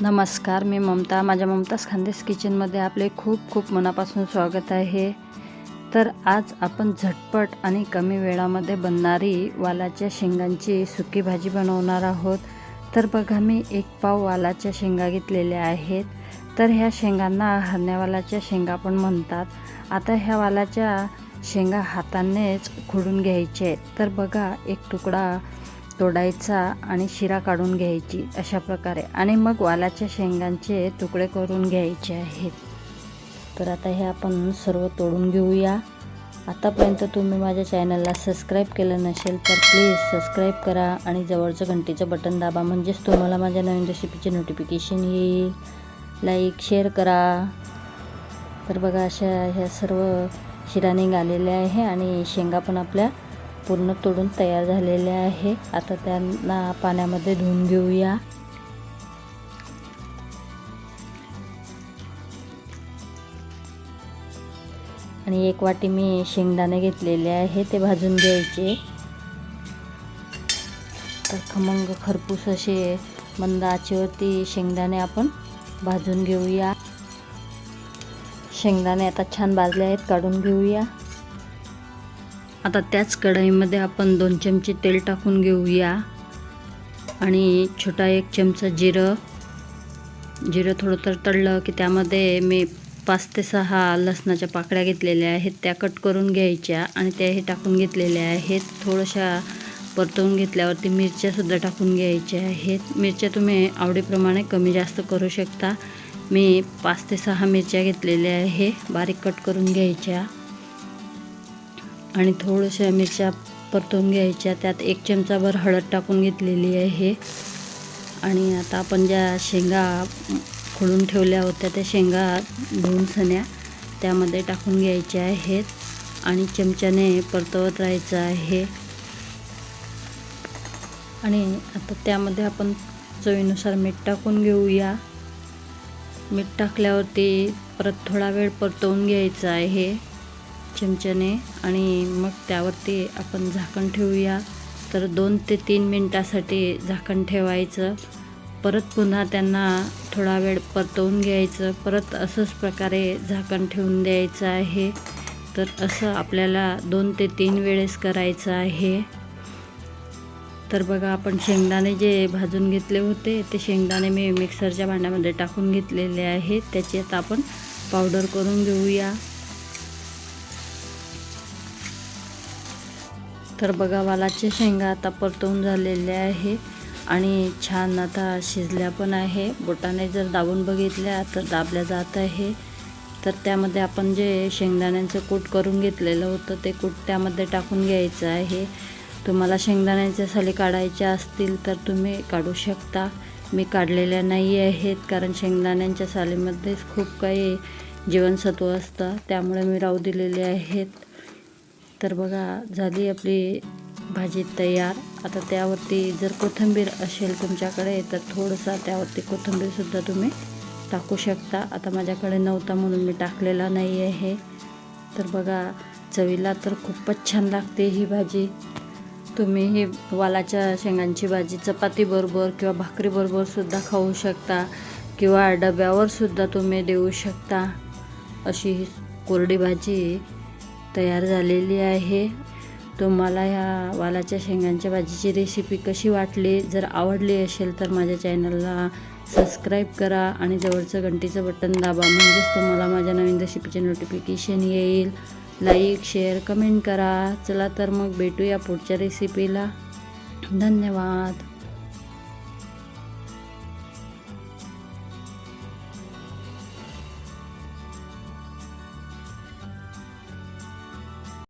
नमस्कार मी ममता. माझ्या ममताज खानदेस किचनमध्ये आपले खूप खूप मनापासून स्वागत आहे. तर आज आपण झटपट आणि कमी वेळामध्ये बनणारी वालाच्या शेंगांची सुकी भाजी बनवणार आहोत. तर बघा मी एक पाव वालाच्या शेंगा घेतलेल्या आहेत. तर ह्या शेंगांना हरण्यावालाच्या शेंगा पण म्हणतात. आता ह्या वालाच्या शेंगा हातानेच खुडून घ्यायचे आहेत. तर बघा एक तुकडा तोडायचा आणि शिरा काढून घ्यायची अशा प्रकारे. आणि मग वालाच्या शेंगांचे तुकडे करून घ्यायचे आहेत. तर आता हे आपण सर्व तोडून घेऊया. आतापर्यंत तुम्ही माझ्या चॅनलला सबस्क्राईब केलं नसेल तर प्लीज सबस्क्राईब करा आणि जवळचं घंटीचं बटन दाबा म्हणजेच तुम्हाला माझ्या नवीन रेसिपीचे नोटिफिकेशन येईल. लाईक शेअर करा. तर बघा अशा ह्या सर्व शिरा निघालेल्या आहे आणि शेंगा पण आपल्या पूर्ण तोडून तयार झालेले आहे. आता त्यांना पाण्यामध्ये धुवून घेऊया. आणि एक वाटी मी शेंगदाणे घेतलेले आहे ते भाजून घ्यायचे. तर खमंग खरपूस असे मंद आचेवरती शेंगदाणे आपण भाजून घेऊया. शेंगदाणे आता छान भाजले आहेत काढून घेऊया. आता त्याच कढईमध्ये आपण दोन चमचे तेल टाकून घेऊया. आणि छोटा एक चमचा जिरं. जिरं थोडं तर तळलं की त्यामध्ये मी पाच ते सहा लसणाच्या पाकळ्या घेतलेल्या आहेत त्या कट करून घ्यायच्या आणि त्याही टाकून घेतलेल्या आहेत. थोड्याशा परतवून घेतल्यावरती मिरच्यासुद्धा टाकून घ्यायच्या आहेत. मिरच्या तुम्ही आवडीप्रमाणे कमी जास्त करू शकता. मी पाच ते सहा मिरच्या घेतलेल्या आहे बारीक कट करून घ्यायच्या. आणि थोड्याशा मिरच्या परतून घ्यायच्या. त्यात एक चमचाभर हळद टाकून घेतलेली आहे. आणि आता आपण ज्या शेंगा खोडून ठेवल्या होत्या त्या शेंगा धुवून सण्या त्यामध्ये टाकून घ्यायच्या आहेत. आणि चमच्याने परतवत राहायचं आहे. आणि आता त्यामध्ये आपण चवीनुसार मीठ टाकून घेऊया. मीठ टाकल्यावरती परत थोडा वेळ परतवून घ्यायचं आहे. चमच्याने आणि मग त्यावरती आपण झाकण ठेवूया. तर दोन ते तीन मिनटासाठी झाकण ठेवायचं. परत पुन्हा त्यांना थोडा वेळ परतवून घ्यायचं. परत असंच प्रकारे झाकण ठेवून द्यायचं आहे. तर असं आपल्याला दोन ते तीन वेळेस करायचं आहे. तर बघा आपण शेंगदाणे जे भाजून घेतले होते ते शेंगदाणे मी मिक्सरच्या भांड्यामध्ये टाकून घेतलेले आहे त्याची आता आपण पावडर करून घेऊया. तर बघा वालाचे शेंगा आता परतवून झालेल्या आहे आणि छान आता शिजल्या पण आहे. बोटाने जर दाबून बघितल्या तर दाबल्या जात आहे. तर त्यामध्ये आपण जे शेंगदाण्यांचं कूट करून घेतलेलं होतं ते कूट त्यामध्ये टाकून घ्यायचं आहे. तुम्हाला शेंगदाण्याच्या साली काढायच्या असतील तर तुम्ही काढू शकता. मी काढलेल्या नाही आहेत कारण शेंगदाण्यांच्या सालीमध्येच खूप काही जीवनसत्व असतं. त्यामुळे मी राहू दिलेले आहेत. तर बघा झाली आपली भाजी तयार. आता त्यावरती जर कोथिंबीर असेल तुमच्याकडे तर थोडंसं त्यावरती कोथिंबीरसुद्धा तुम्ही टाकू शकता. आता माझ्याकडे नव्हता म्हणून मी टाकलेला नाही आहे. तर बघा चवीला तर खूपच छान लागते ही भाजी. तुम्ही ही वालाच्या शेंगांची भाजी चपातीबरोबर किंवा भाकरीबरोबरसुद्धा खाऊ शकता किंवा डब्यावरसुद्धा तुम्ही देऊ शकता. अशी ही कोरडी भाजी तयार झालेली आहे. तुम्हाला ह्या वालाच्या शेंगांच्या भाजीची रेसिपी कशी वाटली? जर आवडली असेल तर माझ्या चॅनलला सबस्क्राईब करा आणि जवळचं घंटीचं बटन दाबा. म्हणजेच तुम्हाला माझ्या नवीन रेसिपीचे नोटिफिकेशन येईल. लाईक शेअर कमेंट करा. चला तर मग भेटूया पुढच्या रेसिपीला धन्यवाद.